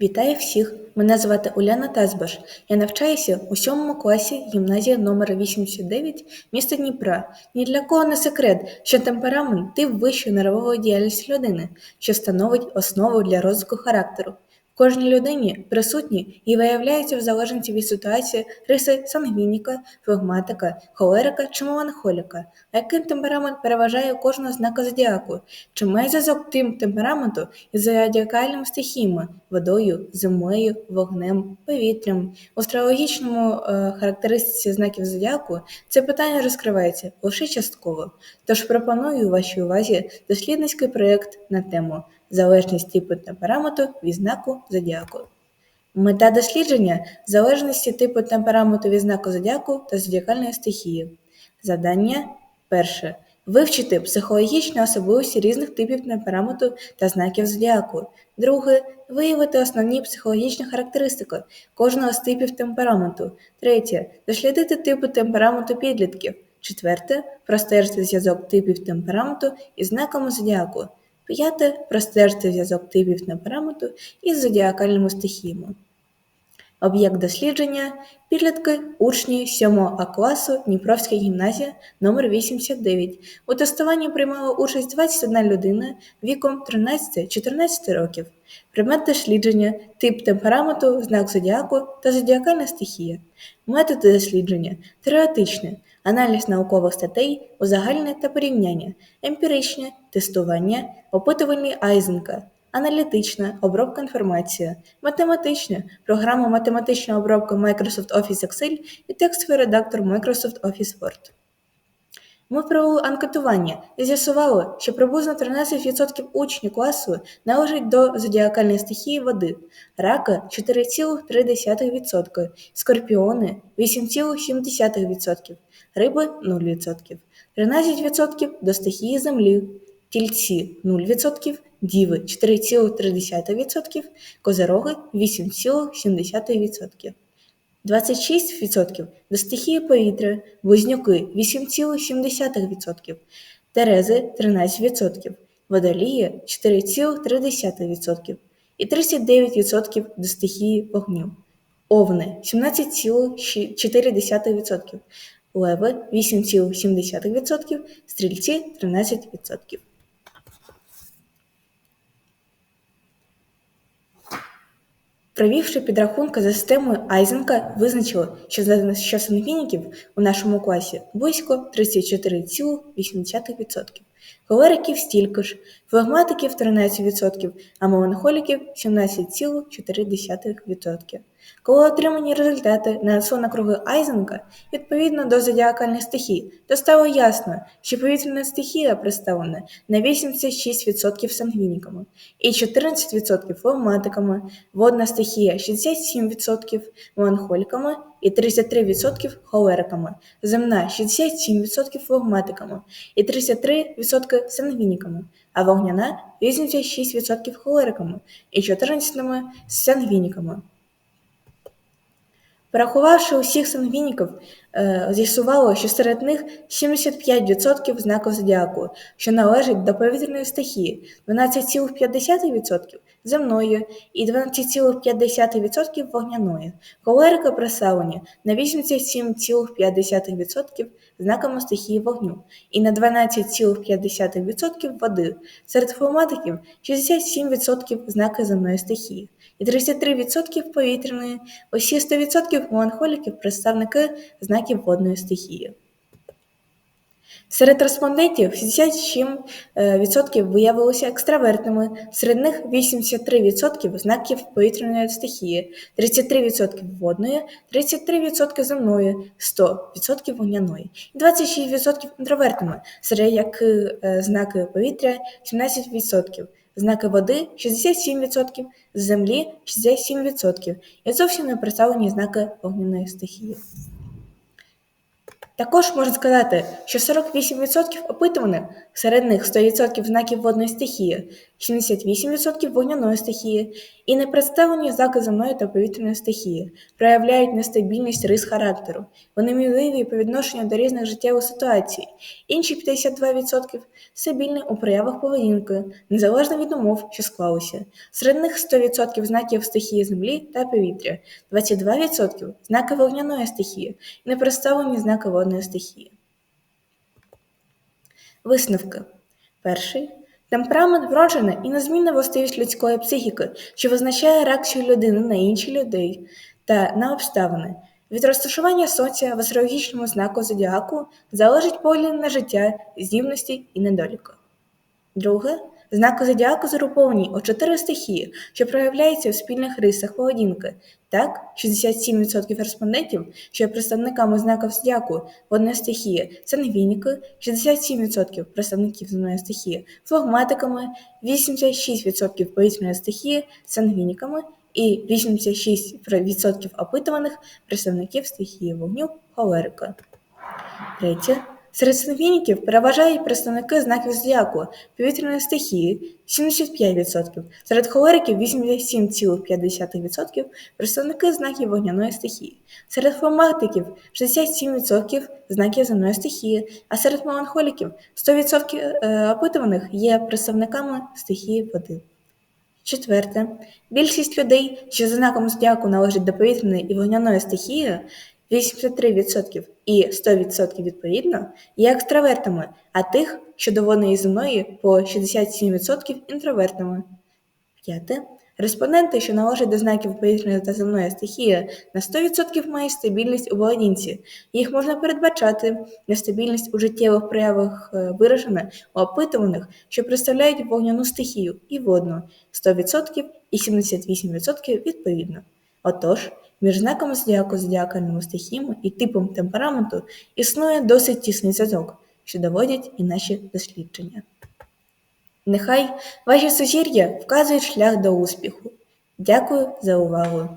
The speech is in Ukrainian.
Вітаю всіх! Мене звати Уляна Тазбаш. Я навчаюся у сьомому класі гімназії номер 89 міста Дніпра. Ні для кого не секрет, що темперамент тип вищої нервової діяльності людини, що становить основу для розвитку характеру. Кожній людині присутні і виявляються в залежності від ситуації риси сангвініка, флегматика, холерика чи меланхоліка, а який темперамент переважає у кожного знака зодіаку, чи має зв'язок тим темпераменту із зодіакальними стихіями водою, землею, вогнем, повітрям. У астрологічному е, характеристиці знаків зодіаку це питання розкривається лише частково. Тож пропоную вашій увазі дослідницький проєкт на тему залежність типу темпераменту від знаку зодіаку. Мета дослідження залежності типу темпераменту від знаку зодіаку та зодіакальної стихії. Завдання перше. Вивчити психологічні особливості різних типів темпераменту та знаків зодіаку. Друге виявити основні психологічні характеристики кожного з типів темпераменту. Третє дослідити типи темпераменту підлітків. Четверте простежити зв'язок типів темпераменту із знаками зодіаку. П'яте простежте зв'язок типів темпераменту із зодіакальними стихіями. Об'єкт дослідження підлітки учні 7 А класу Дніпровська гімназія номер 89 У тестуванні приймала участь 21 людина віком 13-14 років. Предмет дослідження, тип темпераменту, знак зодіаку та зодіакальна стихія. Методи дослідження теоретичне, аналіз наукових статей, узагальнення та порівняння, емпіричне, тестування, опитувальний Айзенка аналітична обробка інформації, математична програма математична обробка Microsoft Office Excel і текстовий редактор Microsoft Office Word. Ми провели анкетування і з'ясували, що приблизно 13% учнів класу належать до зодіакальної стихії води, рака 4,3%, скорпіони 8,7%, риби 0%, 13% до стихії землі, тільці 0%, діви 4,3%, козероги 8,7%. 26% до стихії повітря, близнюки 8,7%, терези 13%, водолії 4,3% і 39% до стихії вогню, овни 17,4%, леви 8,7%, стрільці 13%. Провівши підрахунки за системою Айзенка, визначили, що що сангвініків у нашому класі близько 34,8%, холериків стільки ж, флегматиків 13%, а меланхоліків 17,4%. Коли отримані результати нанесли на круги Айзенка відповідно до зодіакальних стихій, то стало ясно, що повітряна стихія представлена на 86% сангвініками і 14% флегматиками, водна стихія 67% меланхоліками і 33% холериками, земна 67% флегматиками і 33% сангвініками, а вогняна 86% холериками і 14% сангвініками. Порахувавши усіх сангвініків, е, з'ясувало, що серед них 75% знаків зодіаку, що належать до повітряної стихії, 12,5% земної і 12,5% вогняної. Холерика представлені на 87,5% знаками стихії вогню і на 12,5% води. Серед флематиків 67% знаки земної стихії і 33% повітряної, усі 100% меланхоліків представники знаків водної стихії. Серед респондентів 67% виявилися екстравертними, серед них 83% знаків повітряної стихії, 33% водної, 33% земної, 100% вогняної і 26% інтровертними, серед яких е, знаки повітря 17%. Знаки води 67%, з землі 67% і зовсім не представлені знаки вогняної стихії. Також можна сказати, що 48% опитуваних, серед них 100% знаків водної стихії, 78% вогняної стихії і непредставлені знаки земної та повітряної стихії, проявляють нестабільність рис характеру. Вони мінливі по відношенню до різних життєвих ситуацій. Інші 52% стабільні у проявах поведінки, незалежно від умов, що склалися. Серед них 100% знаків стихії землі та повітря, 22% знаки вогняної стихії і непредставлені знаки водної стихії. Висновки. Перший. Темперамент вроджена і незмінна властивість людської психіки, що визначає реакцію людини на інші людей та на обставини. Від розташування сонця в астрологічному знаку зодіаку залежить погляд на життя, здібності і недоліки. Друге. Знаки зодіаку заруповані у чотири стихії, що проявляються у спільних рисах поведінки. Так, 67% респондентів, що є представниками знаків зодіаку водної стихії, сангвініки, 67% представників земної стихії, флегматиками, 86% повітряної стихії, сангвініками і 86% опитуваних представників стихії вогню холерика. Третє. Серед сангвініків переважають представники знаків зодіаку повітряної стихії 75%, серед холериків 87,5% представники знаків вогняної стихії, серед фломатиків 67% знаків земної стихії, а серед меланхоліків 100% е, опитуваних є представниками стихії води. Четверте. Більшість людей, що за знаком зодіаку належать до повітряної і вогняної стихії, 83% і 100% відповідно, є екстравертами, а тих, що до водної земної по 67% інтровертами. П'яте. Респонденти, що належать до знаків повітряної та земної стихії, на 100% мають стабільність у поведінці. Їх можна передбачати, нестабільність у життєвих проявах е, виражена у опитуваних, що представляють вогняну стихію і водну 100% і 78% відповідно. Отож, між знаками зодіаку, зодіакальними стихіями і типом темпераменту існує досить тісний зв'язок, що доводять і наші дослідження. Нехай ваші сузір'я вказують шлях до успіху. Дякую за увагу!